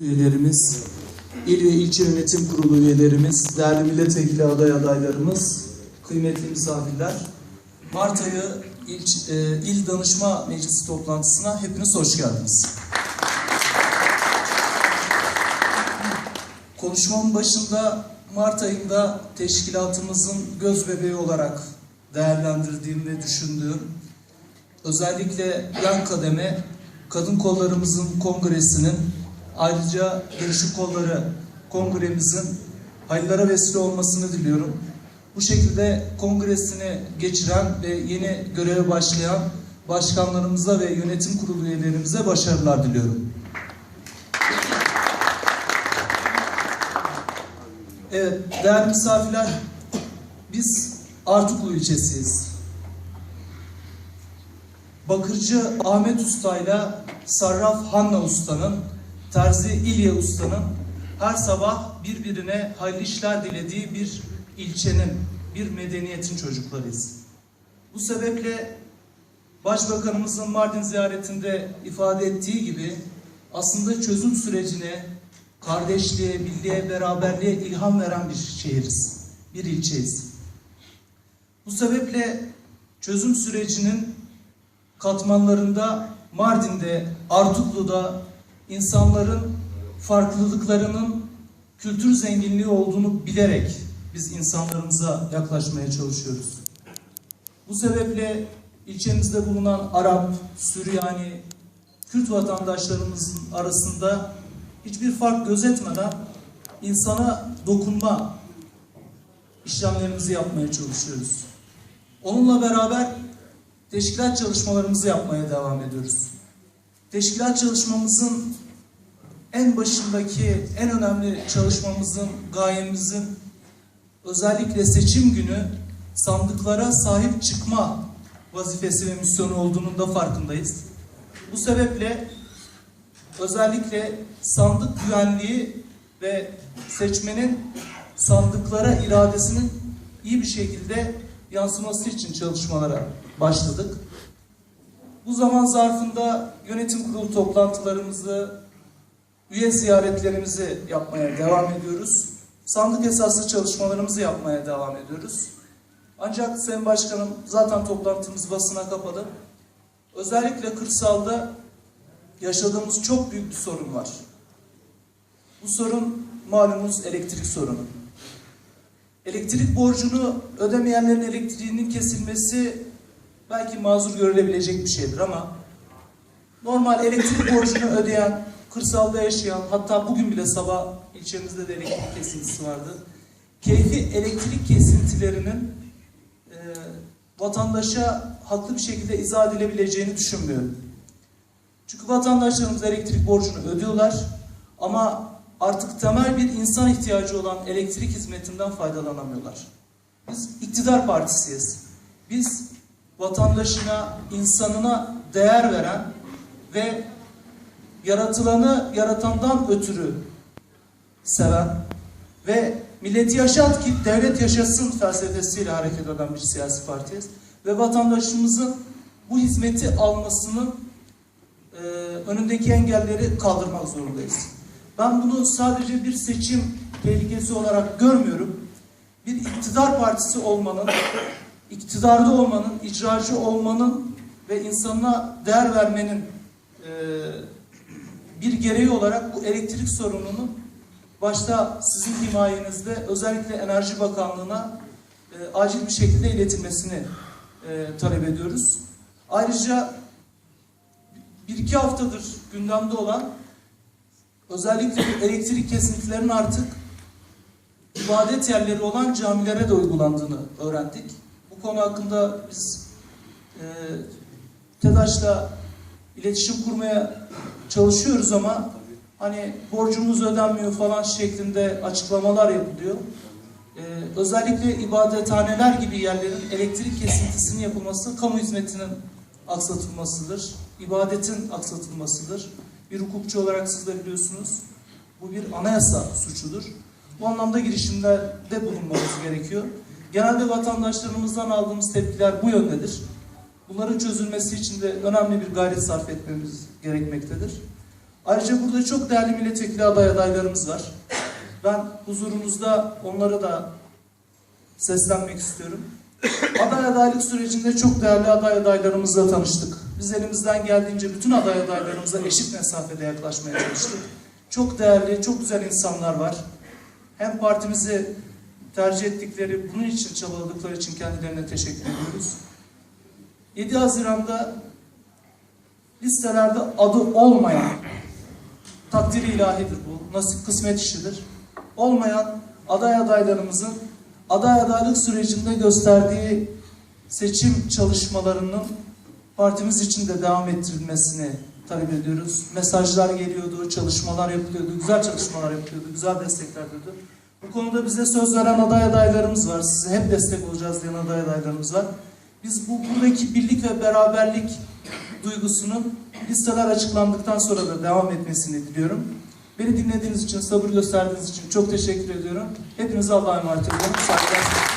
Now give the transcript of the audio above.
üyelerimiz, il ve ilçe yönetim kurulu üyelerimiz, değerli milletvekili aday adaylarımız, kıymetli misafirler. Mart ayı ilç- e, il danışma meclisi toplantısına hepiniz hoş geldiniz. Konuşmamın başında Mart ayında teşkilatımızın göz bebeği olarak değerlendirdiğim ve düşündüğüm özellikle yan kademe kadın kollarımızın kongresinin ayrıca gençlik kolları kongremizin hayırlara vesile olmasını diliyorum. Bu şekilde kongresini geçiren ve yeni göreve başlayan başkanlarımıza ve yönetim kurulu üyelerimize başarılar diliyorum. Evet, değerli misafirler, biz Artuklu ilçesiyiz. Bakırcı Ahmet Usta ile Sarraf Hanna Usta'nın, Terzi İlya Usta'nın her sabah birbirine hayırlı işler dilediği bir ilçenin, bir medeniyetin çocuklarıyız. Bu sebeple Başbakanımızın Mardin ziyaretinde ifade ettiği gibi aslında çözüm sürecine, kardeşliğe, birliğe, beraberliğe ilham veren bir şehiriz, bir ilçeyiz. Bu sebeple çözüm sürecinin katmanlarında Mardin'de, Artuklu'da insanların farklılıklarının kültür zenginliği olduğunu bilerek biz insanlarımıza yaklaşmaya çalışıyoruz. Bu sebeple ilçemizde bulunan Arap, Süryani, Kürt vatandaşlarımızın arasında hiçbir fark gözetmeden insana dokunma işlemlerimizi yapmaya çalışıyoruz. Onunla beraber teşkilat çalışmalarımızı yapmaya devam ediyoruz. Teşkilat çalışmamızın en başındaki en önemli çalışmamızın, gayemizin özellikle seçim günü sandıklara sahip çıkma vazifesi ve misyonu olduğunun da farkındayız. Bu sebeple özellikle sandık güvenliği ve seçmenin sandıklara iradesinin iyi bir şekilde yansıması için çalışmalara başladık. Bu zaman zarfında yönetim kurulu toplantılarımızı, üye ziyaretlerimizi yapmaya devam ediyoruz. Sandık esaslı çalışmalarımızı yapmaya devam ediyoruz. Ancak Sayın Başkanım zaten toplantımız basına kapalı. Özellikle kırsalda yaşadığımız çok büyük bir sorun var. Bu sorun malumunuz elektrik sorunu. Elektrik borcunu ödemeyenlerin elektriğinin kesilmesi belki mazur görülebilecek bir şeydir ama normal elektrik borcunu ödeyen, kırsalda yaşayan, hatta bugün bile sabah ilçemizde de elektrik kesintisi vardı. Keyfi elektrik kesintilerinin e, vatandaşa haklı bir şekilde izah edilebileceğini düşünmüyorum. Çünkü vatandaşlarımız elektrik borcunu ödüyorlar ama artık temel bir insan ihtiyacı olan elektrik hizmetinden faydalanamıyorlar. Biz iktidar partisiyiz. Biz vatandaşına, insanına değer veren ve yaratılanı yaratandan ötürü seven ve milleti yaşat ki devlet yaşasın felsefesiyle hareket eden bir siyasi partiyiz. Ve vatandaşımızın bu hizmeti almasının e, önündeki engelleri kaldırmak zorundayız. Ben bunu sadece bir seçim tehlikesi olarak görmüyorum. Bir iktidar partisi olmanın, iktidarda olmanın, icracı olmanın ve insanına değer vermenin e, bir gereği olarak bu elektrik sorununu başta sizin himayenizde özellikle Enerji Bakanlığı'na e, acil bir şekilde iletilmesini e, talep ediyoruz. Ayrıca bir iki haftadır gündemde olan özellikle elektrik kesintilerinin artık ibadet yerleri olan camilere de uygulandığını öğrendik. Bu konu hakkında biz e, TEDAŞ'la iletişim kurmaya çalışıyoruz ama hani borcumuz ödenmiyor falan şeklinde açıklamalar yapılıyor. Ee, özellikle ibadethaneler gibi yerlerin elektrik kesintisinin yapılması kamu hizmetinin aksatılmasıdır. İbadetin aksatılmasıdır. Bir hukukçu olarak siz de biliyorsunuz. Bu bir anayasa suçudur. Bu anlamda girişimlerde bulunmamız gerekiyor. Genelde vatandaşlarımızdan aldığımız tepkiler bu yöndedir. Bunların çözülmesi için de önemli bir gayret sarf etmemiz gerekmektedir. Ayrıca burada çok değerli milletvekili aday adaylarımız var. Ben huzurunuzda onlara da seslenmek istiyorum. Aday adaylık sürecinde çok değerli aday adaylarımızla tanıştık. Biz elimizden geldiğince bütün aday adaylarımıza eşit mesafede yaklaşmaya çalıştık. Çok değerli, çok güzel insanlar var. Hem partimizi tercih ettikleri, bunun için çabaladıkları için kendilerine teşekkür ediyoruz. 7 Haziran'da listelerde adı olmayan, takdiri ilahidir bu, nasip kısmet işidir. Olmayan aday adaylarımızın aday adaylık sürecinde gösterdiği seçim çalışmalarının partimiz için de devam ettirilmesini talep ediyoruz. Mesajlar geliyordu, çalışmalar yapılıyordu, güzel çalışmalar yapılıyordu, güzel destekler veriyordu. Bu konuda bize söz veren aday adaylarımız var. Size hep destek olacağız diyen aday adaylarımız var. Biz bu buradaki birlik ve beraberlik duygusunun listeler açıklandıktan sonra da devam etmesini diliyorum. Beni dinlediğiniz için, sabır gösterdiğiniz için çok teşekkür ediyorum. Hepinize Allah'a emanet ediyorum. Saygılar.